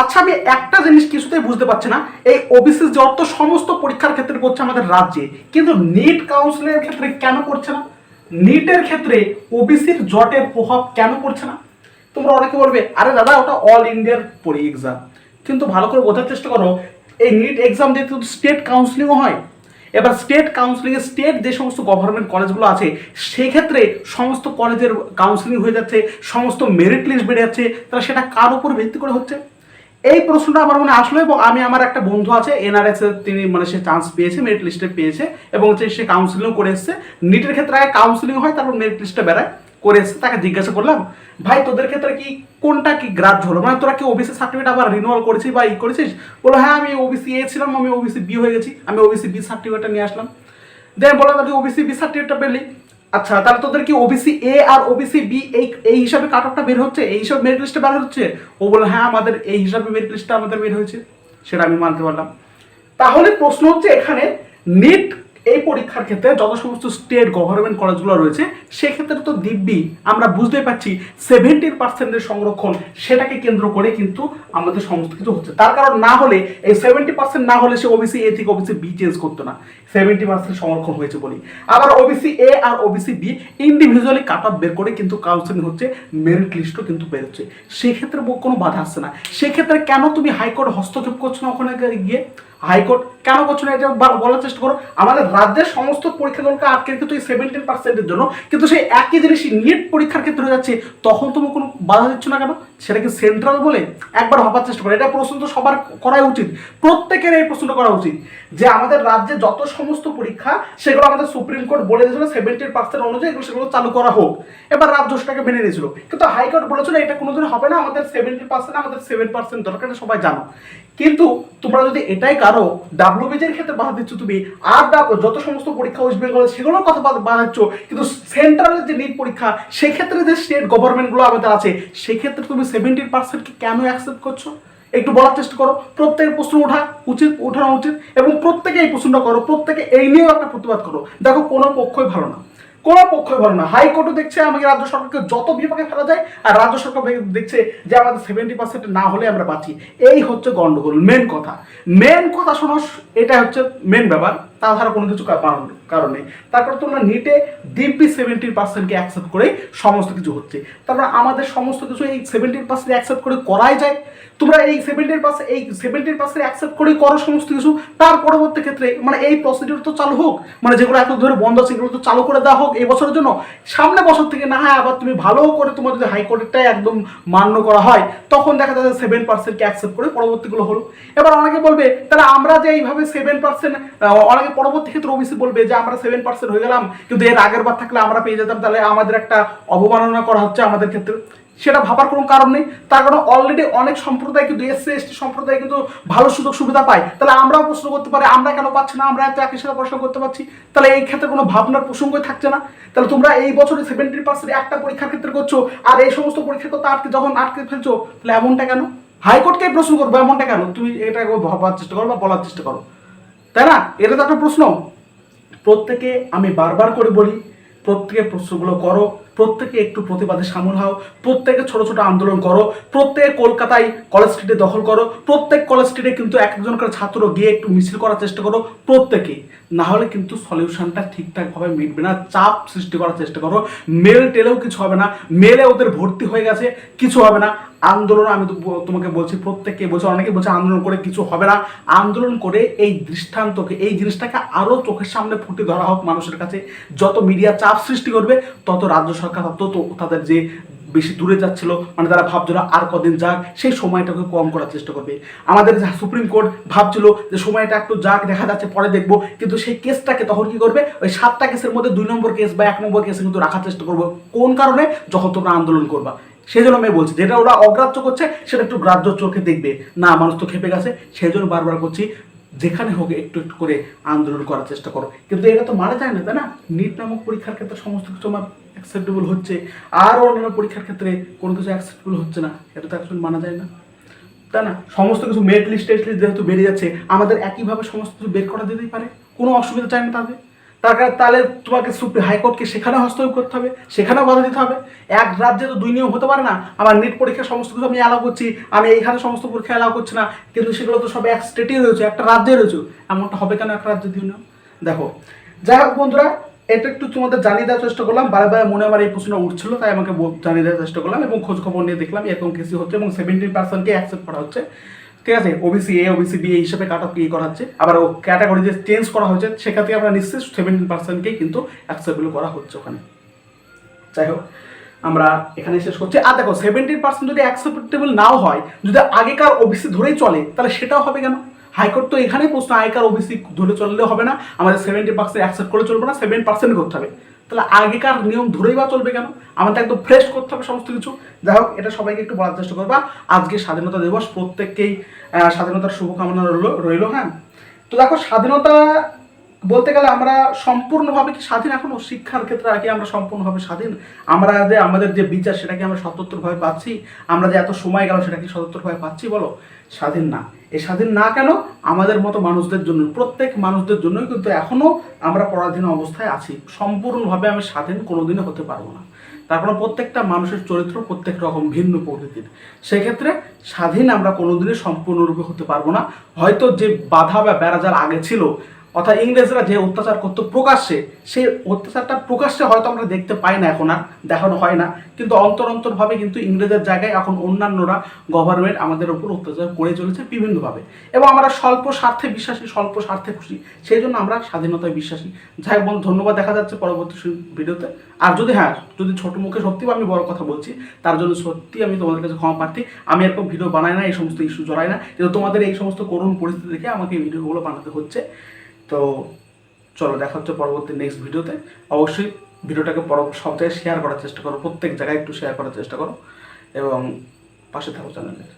আচ্ছা আমি একটা জিনিস কিছুতেই বুঝতে পারছি না। এই ওবিসি যত সমস্ত পরীক্ষার ক্ষেত্রে করছে আমাদের রাজ্যে। কিন্তু নিট কাউন্সিলের ক্ষেত্রে কেন করছে না? নিটের ক্ষেত্রে ওবিসির জটের প্রভাব কেন পড়ছে না? তোমরা অনেকে বলবে, আরে দাদা, ওটা অল ইন্ডিয়ার পরি এক্সাম কিন্তু ভালো করে বোঝার চেষ্টা করো, এই নিট এক্সাম কিন্তু স্টেট কাউন্সিলিংও হয়, এবার স্টেট কাউন্সিলিংয়ে স্টেট যে সমস্ত গভর্নমেন্ট কলেজগুলো আছে, সেক্ষেত্রে সমস্ত কলেজের কাউন্সিলিং হয়ে যাচ্ছে, সমস্ত মেরিট লিস্ট বেড়ে যাচ্ছে, তাহলে সেটা কার উপর ভিত্তি করে হচ্ছে? এই প্রশ্নটা আমার মনে আসলো এবং আমি আমার একটা বন্ধু আছে এনআরএস এর তিনি মানে সে চান্স পেয়েছে মেরিট লিস্টে পেয়েছে এবং হচ্ছে সে কাউন্সিলিং করে এসছে। নিটের ক্ষেত্রে আগে কাউন্সিলিং হয়, তারপর মেরিট লিস্টে বেড়ায়, করে এসছে। তাকে জিজ্ঞাসা করলাম, ভাই, তোদের ক্ষেত্রে কি, কোনটা কি গ্রাহ্য হলো? মানে তোরা কি ওবিসি সার্টিফিকেট আবার রিনিউয়াল করেছিস বা ই করেছিস? বলো হ্যাঁ আমি ওবিসি এ ছিলাম, আমি ওবিসি বি হয়ে গেছি, আমি ওবিসি বি সার্টিফিকেটটা নিয়ে আসলাম। দেন বললাম তুই ওবিসি বি সার্টিফিকেটটা পেলি? আচ্ছা তাহলে তোদের কি ওবিসি এ আর ওবিসি বি এই এই হিসাবে কাট অফটা বের হচ্ছে? এই সব মেরিট লিস্টে বের হচ্ছে? ও বলল হ্যাঁ আমাদের এই হিসাবে মেরিট লিস্টটা আমাদের বের হয়েছে। সেটা আমি মানতে পারলাম। তাহলে প্রশ্ন হচ্ছে এখানে নিট এই পরীক্ষার ক্ষেত্রে যত সমস্ত স্টেট গভর্নমেন্ট কলেজগুলো রয়েছে, সেক্ষেত্রে তো দিব্যি আমরা বুঝতেই পারছি সেভেন্টিন পার্সেন্টের সংরক্ষণ সেটাকে কেন্দ্র করে কিন্তু আমাদের সমস্ত কিছু হচ্ছে। তার কারণ না হলে, এই সেভেন্টি পার্সেন্ট না হলে সে ওবিসি এ থেকে ওবিসি বি চেঞ্জ করতো না। সেভেন্টি পার্সেন্ট সংরক্ষণ হয়েছে বলি। আবার OBC A R OBC B individually cut off বের করে কিন্তু কাউন্সিলিং হচ্ছে মেরিট লিস্টও কিন্তু বেরোচ্ছে। সেক্ষেত্রে কোনো বাধা আসছে না। সেক্ষেত্রে কেন তুমি হাইকোর্ট হস্তক্ষেপ করছ না ওখানে গিয়ে? হাইকোর্ট কেন করছ না? এটা বলার চেষ্টা করো। আমাদের রাজ্যের সমস্ত পরীক্ষাগুলোকে আটকে রেখে তুই সেভেন্টিন পার্সেন্টের জন্য। কিন্তু সেই একই জিনিসই নিট পরীক্ষার ক্ষেত্রে হয়ে যাচ্ছে, তখন তুমি কোনো বাধা দিচ্ছ না কেন? সেটা কি সেন্ট্রাল বলে একবার ভাবার চেষ্টা করো। এটা প্রশ্ন তো সবার করাই উচিত। প্রত্যেকের এই প্রশ্নটা করা উচিত যে আমাদের রাজ্যে যত সমস্ত পরীক্ষা, সেগুলো আমাদের সুপ্রিম কোর্ট বলে দিয়েছিল সেভেন্টিন পার্সেন্ট অনুযায়ী এগুলো সেগুলো চালু করা হোক। এবার রাজ্য সেটাকে মেনে নিয়েছিল কিন্তু হাইকোর্ট বলেছিল এটা কোনোদিন হবে না। আমাদের সেভেন্টি পার্সেন্ট আমাদের সেভেন পার্সেন্ট দরকার সবাই জানো। কিন্তু তোমরা যদি এটাই কারও ডাব্লিউবিজের ক্ষেত্রে বাধা দিচ্ছ, তুমি আর যত সমস্ত পরীক্ষা ওয়েস্ট বেঙ্গল সেগুলোর কথা বাধাচ্ছ কিন্তু সেন্ট্রালের যে নিট পরীক্ষা, সেক্ষেত্রে যে স্টেট গভর্নমেন্টগুলো আমাদের আছে, সেক্ষেত্রে তুমি সেভেন্টিন পার্সেন্টকে কেন অ্যাকসেপ্ট করছ? একটু বলার চেষ্টা করো। প্রত্যেকের প্রশ্ন ওঠা উচিত ওঠানো উচিত, এবং প্রত্যেকে এই প্রশ্নটা করো, প্রত্যেকে এই নিয়েও একটা প্রতিবাদ করো। দেখো কোনো পক্ষই ভালো না। কোনো পক্ষই ভালো না। হাইকোর্টও দেখছে আমাকে রাজ্য সরকারকে যত বিভাগে ফেলা যায়, আর রাজ্য সরকার দেখছে যে আমাদের সেভেন্টি পার্সেন্ট না হলে আমরা বাঁচি। এই হচ্ছে গন্ডগোল মেন কথা। মেন কথা শোনো এটা হচ্ছে মেন ব্যাপার। তাছাড়া কোনো কিছু কারণ নেই তারপর তোমরা নিটে দিব্যি সেভেন্টিন পার্সেন্টকে অ্যাকসেপ্ট করে সমস্ত কিছু হচ্ছে। তারপর আমাদের সমস্ত কিছু এই সেভেন্টিন পার্সেন্ট অ্যাকসেপ্ট করে করাই যায়। তোমরা এই সেভেন্টিন পার্সেন্ট এই সেভেন্টিন পার্সেন্ট অ্যাকসেপ্ট করে করো সমস্ত কিছু। তার পরবর্তী ক্ষেত্রে মানে এই প্রসিডিউর তো চালু হোক মানে যেগুলো এত ধরে বন্ধ আছে সেগুলো তো চালু করে দেওয়া হোক এই বছরের জন্য। সামনে বছর থেকে না হয় আবার তুমি ভালো করে তোমার যদি হাইকোর্টেরটাই একদম মান্য করা হয়, তখন দেখা যাচ্ছে সেভেন পার্সেন্টকে অ্যাকসেপ্ট করে পরবর্তীগুলো হলো। এবার অনেকে বলবে, তাহলে আমরা যে এইভাবে সেভেন পার্সেন্ট অনেকে পরবর্তী ক্ষেত্রে ওবিসি বলবে যে, আমরা সেভেন পার্সেন্ট হয়ে গেলাম, কিন্তু এর আগের বার থাকলে আমরা পেয়ে যেতাম, তাহলে আমাদের একটা অবমাননা করা হচ্ছে আমাদের ক্ষেত্রে। সেটা ভাবার কোনো কারণ নেই, তার কারণ অলরেডি অনেক সম্প্রদায় কিন্তু এসসি এসটি সম্প্রদায় কিন্তু ভালো সুযোগ সুবিধা পায়। তাহলে আমরাও প্রশ্ন করতে পারি, আমরা কেন পাচ্ছি না, আমরা এত একই সাথে প্রশ্ন করতে পারছি? তাহলে এই ক্ষেত্রে কোনো ভাবনার প্রসঙ্গই থাকছে না। তাহলে তোমরা এই বছরে সেভেন্টি পার্সেন্ট একটা পরীক্ষার ক্ষেত্রে করছ, আর এই সমস্ত পরীক্ষার কথা আটকে যখন আটকে ফেলছো, তাহলে এমনটা কেন? হাইকোর্টকে প্রশ্ন করব, এমনটা কেন? তুমি এটা ভাবার চেষ্টা করো বা বলার চেষ্টা করো। তাই না? এটা তো একটা প্রশ্ন। প্রত্যেকে আমি বারবার করে বলি প্রত্যেকে প্রশ্নগুলো করো। প্রত্যেকে একটু প্রতিবাদে সামিল হও, প্রত্যেকে ছোট ছোট আন্দোলন করো, প্রত্যেকে কলকাতায় কলেজ স্ট্রিটে দখল করো, প্রত্যেক কলেজ স্ট্রিটে কিন্তু এক একজন করে ছাত্র গিয়ে একটু মিছিল করার চেষ্টা করো, প্রত্যেকে। না হলে কিন্তু সলিউশনটা ঠিকঠাকভাবে মিটবে না, চাপ সৃষ্টি করার চেষ্টা করো। মেল টেলেও কিছু হবে না মেলে ওদের ভর্তি হয়ে গেছে, কিছু হবে না। আন্দোলন, আমি তোমাকে বলছি, প্রত্যেককে বলছি অনেকে বলছে আন্দোলন করে কিছু হবে না। আন্দোলন করে এই দৃষ্টান্তকে, এই জিনিসটাকে আরও চোখের সামনে ফুটে ধরা হোক মানুষের কাছে। যত মিডিয়া চাপ সৃষ্টি করবে, তত রাজ্য সরকার তত তাদের যে বেশি দূরে যাচ্ছিল মানে তারা ভাবছিল আর কদিন যাক, সেই সময়টাকে কম করার চেষ্টা করবে। আমাদের সুপ্রিম কোর্ট ভাবছিল যে সময়টা একটু যাক, দেখা যাচ্ছে পরে দেখব, কিন্তু সেই কেসটাকে তখন কি করবে? ওই সাতটা কেসের মধ্যে দুই নম্বর কেস বা এক নম্বর কেসে কিন্তু রাখার চেষ্টা করব। কোন কারণে? যখন তোমরা আন্দোলন করবা। সেই জন্য আমি বলছি, যেটা ওরা অগ্রাহ্য করছে, সেটা একটু গ্রাহ্য চোখে দেখবে। না, মানুষ তো খেপে গেছে সেই জন্য বারবার করছি যেখানে হোক একটু একটু করে আন্দোলন করার চেষ্টা করো। কিন্তু এটা তো মারা যায় না, তাই না? নিট নামক পরীক্ষার ক্ষেত্রে সমস্ত কিছু আমার অ্যাকসেপ্টেবল হচ্ছে। আর অন্যান্য পরীক্ষার ক্ষেত্রে কোনো কিছু অ্যাকসেপ্টেবল হচ্ছে না, এটা তো অ্যাকচুয়ালি মানা যায় না। তাই না, সমস্ত কিছু মেরিট লিস্ট টেস্ট লিস্ট যেহেতু বেড়ে যাচ্ছে, আমাদের একইভাবে সমস্ত কিছু বের করা যেতেই পারে, কোনো অসুবিধা চায় না তাদের। তার কারণে তাহলে তোমাকে সুপ্রিম হাইকোর্টকে সেখানে হস্তক্ষেপ করতে হবে, সেখানেও বাধা দিতে হবে। এক রাজ্যে তো দুই নিয়ম হতে পারে না, আমার নিট পরীক্ষার সমস্ত কিছু আমি অ্যালাউ করছি, আমি এইখানে সমস্ত পরীক্ষা অ্যালাউ করছি না, কিন্তু সেগুলো তো সব এক স্টেটই রয়েছে, একটা রাজ্যে রয়েছে। এমনটা হবে কেন এক রাজ্যে দুই নিয়ম? দেখো, যাই হোক বন্ধুরা এটা একটু তোমাদের জানিয়ে দেওয়ার চেষ্টা করলাম। বারে বারে মনে আমার এই প্রশ্নটা উঠছিল, তাই আমাকে জানিয়ে দেওয়ার চেষ্টা করলাম এবং খোঁজ খবর নিয়ে দেখলাম এরকম কেসি হচ্ছে এবং সেভেন্টিন পার্সেন্টকে অ্যাকসেপ্ট করা হচ্ছে। ঠিক আছে? ওবিসি এ ওবিসি বি এই হিসেবে কাট অফ ইয়ে করা হচ্ছে। আবার ও ক্যাটাগরি যে চেঞ্জ করা হয়েছে সেক্ষেত্রে আমরা নিশ্চিত সেভেন্টিন পার্সেন্টকেই কিন্তু অ্যাকসেপ্টেবল করা হচ্ছে ওখানে। যাই হোক, আমরা এখানে শেষ করছি। আর দেখো সেভেন্টিন পার্সেন্ট যদি অ্যাকসেপ্টেবল নাও হয়, যদি আগেকার ওবিসি ধরেই চলে, তাহলে সেটাও হবে কেন? হাইকোর্ট তো এখানে প্রশ্ন আয়কার ওবিসি ধরে চললে হবে না? আমাদের সেভেন্টি পার্সেন্ট অ্যাকসেপ্ট করে চলবে না সেভেন পার্সেন্ট করতে হবে। তাহলে আগেকার নিয়ম ধরেই বা চলবে কেন? আমাদের একদম ফ্রেশ করতে হবে সমস্ত কিছু। যাই হোক, এটা সবাইকে একটু বলার চেষ্টা করবা। আজকে স্বাধীনতা দিবস, প্রত্যেককেই স্বাধীনতার শুভকামনা রইল রইল হ্যাঁ? তো দেখো, স্বাধীনতা বলতে গেলে আমরা সম্পূর্ণভাবে কি স্বাধীন এখনও? শিক্ষার ক্ষেত্রে আর কি আমরা সম্পূর্ণভাবে স্বাধীন? আমরা যে, আমাদের যে বিচার, সেটাকে আমরা সতর্কভাবে পাচ্ছি? আমরা যে এত সময় গেল সেটা কি সতর্কভাবে পাচ্ছি বলো? স্বাধীন না। এই স্বাধীন না কেন? আমাদের মতো মানুষদের জন্য, প্রত্যেক মানুষদের জন্যই কিন্তু এখনও আমরা পরাধীন অবস্থায় আছি। সম্পূর্ণভাবে আমি স্বাধীন কোনোদিনও হতে পারব না। তারপরে প্রত্যেকটা মানুষের চরিত্র প্রত্যেক রকম, ভিন্ন প্রকৃতির। সেক্ষেত্রে স্বাধীন আমরা কোনোদিনই সম্পূর্ণরূপে হতে পারব না। হয়তো যে বাধা বা বেড়া যার আগে ছিল অর্থাৎ ইংরেজরা যে অত্যাচার করতো প্রকাশ্যে, সেই অত্যাচারটা প্রকাশ্যে হয়তো আমরা দেখতে পাই না এখন আর, দেখানো হয় না। কিন্তু অন্তর অন্তরভাবে কিন্তু ইংরেজের জায়গায় এখন অন্যান্যরা গভর্নমেন্ট আমাদের উপর অত্যাচার করে চলেছে বিভিন্নভাবে। এবং আমরা স্বল্প স্বার্থে বিশ্বাসী, স্বল্প স্বার্থে খুশি, সেই জন্য আমরা স্বাধীনতায় বিশ্বাসী। যাই বন্ধু, ধন্যবাদ, দেখা যাচ্ছে পরবর্তী ভিডিওতে। আর যদি হ্যাঁ যদি ছোট মুখে সত্যি আমি বড় কথা বলছি, তার জন্য সত্যি আমি তোমাদের কাছে ক্ষমা প্রার্থী। আমি এরকম ভিডিও বানাই না, এই সমস্ত ইস্যু জড়াই না। কিন্তু তোমাদের এই সমস্ত করুণ পরিস্থিতি দেখে আমাকে এই ভিডিওগুলো বানাতে হচ্ছে। তো চলো, দেখা হচ্ছে পরবর্তী নেক্সট ভিডিওতে অবশ্যই ভিডিওটাকে পর সব জায়গায় শেয়ার করার চেষ্টা করো, প্রত্যেক জায়গায় একটু শেয়ার করার চেষ্টা করো, এবং পাশে থাকো চ্যানেলের